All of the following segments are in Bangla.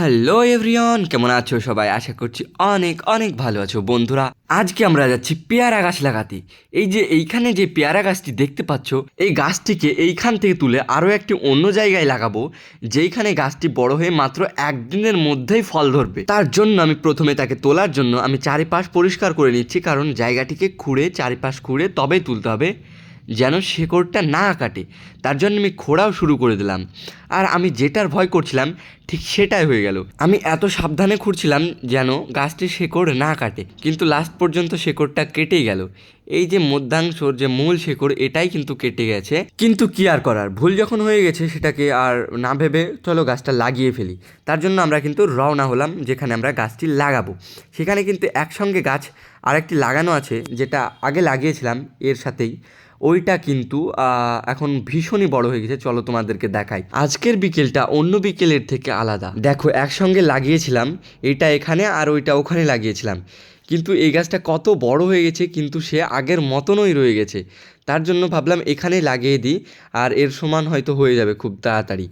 হ্যালো এভরিওয়ান, কেমন আছো সবাই? আশা করছি অনেক অনেক ভালো আছো। বন্ধুরা, আজকে আমরা যাচ্ছি পেয়ারা গাছ লাগাতে। এই যে এইখানে যে পেয়ারা গাছটি দেখতে পাচ্ছ, এই গাছটিকে এইখান থেকে তুলে আরও একটি অন্য জায়গায় লাগাবো, যেইখানে গাছটি বড় হয়ে মাত্র একদিনের মধ্যেই ফল ধরবে। তার জন্য আমি প্রথমে তাকে তোলার জন্য আমি চারিপাশ পরিষ্কার করে নিচ্ছি, কারণ জায়গাটিকে খুঁড়ে চারিপাশ খুঁড়ে তবেই তুলতে হবে। যেন শেকড়টা না কাটে। তার জন্য আমি খোঁড়াও শুরু করে দিলাম। আর আমি যেটার ভয় করছিলাম, ঠিক সেটাই হয়ে গেল। আমি এত সাবধানে খুঁড়ছিলাম যেন গাছটি শেকড় না কাটে। কিন্তু লাস্ট পর্যন্ত শেকড়টা কেটেই গেল। এই যে মধ্যাংশর যে মূল শেকড়, এটাই কিন্তু কেটে গেছে। কিন্তু কি আর করার? ভুল যখন হয়ে গেছে, সেটাকে আর না ভেবে চলো গাছটা লাগিয়ে ফেলি। তার জন্য আমরা কিন্তু রওনা হলাম, যেখানে আমরা গাছটি লাগাবো। সেখানে কিন্তু একসঙ্গে গাছ আরেকটি লাগানো আছে, যেটা আগে লাগিয়েছিলাম, এর সাথেই। ওইটা কিন্তু এখন ভীষণই বড় হয়ে গেছে। চলো তোমাদেরকে দেখাই। আজকের বিকেলটা অন্য বিকেলের থেকে আলাদা। দেখো, একসঙ্গে লাগিয়েছিলাম, এটা এখানে আর ওইটা ওখানে লাগিয়েছিলাম। কিন্তু এই গাছটা কত বড় হয়ে গেছে, কিন্তু সে আগের মতনই রয়ে গেছে। তার জন্য ভাবলাম এখানে লাগিয়ে দিই, আর এর সমান হয়তো হয়ে যাবে খুব তাড়াতাড়ি।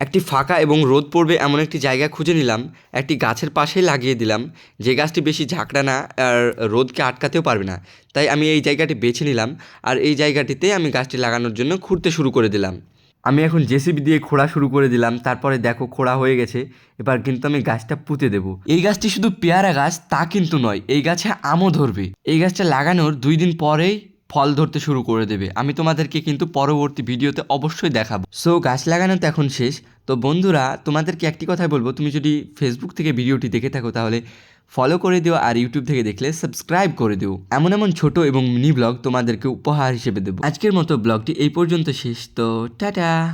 একটি ফাঁকা এবং রোদ পড়বে এমন একটি জায়গা খুঁজে নিলাম, একটি গাছের পাশেই লাগিয়ে দিলাম। যে গাছটি বেশি ঝাঁকড়া না, আর রোদকে আটকাতেও পারবে না। তাই আমি এই জায়গাটি বেছে নিলাম, আর এই জায়গাটিতে আমি গাছটি লাগানোর জন্য খুঁড়তে শুরু করে দিলাম। আমি এখন জেসিবি দিয়ে খোঁড়া শুরু করে দিলাম, তারপরে দেখো খোঁড়া হয়ে গেছে, এবার কিন্তু আমি গাছটা পুঁতে দেব। এই গাছটি শুধু পেয়ারা গাছ, তা কিন্তু নয়, এই গাছে আমও ধরবে। এই গাছটা লাগানোর দুই দিন পরেই ফল ধরতে শুরু করে দেবে। আমি তোমাদেরকে কিন্তু পরবর্তী ভিডিওতে অবশ্যই দেখাবো। সো গাছ লাগানো তো এখন শেষ। তো বন্ধুরা, তোমাদেরকে একটি কথাই বলব। তুমি যদি ফেসবুক থেকে ভিডিওটি দেখে থাকো, তাহলে ফলো করে দিও আর ইউটিউব থেকে দেখলে সাবস্ক্রাইব করে দিও। এমন এমন ছোট এবং মিনি ব্লগ তোমাদেরকে উপহার হিসেবে দেবো। আজকের মতো ব্লগটি এই পর্যন্ত শেষ। তো, টাটা!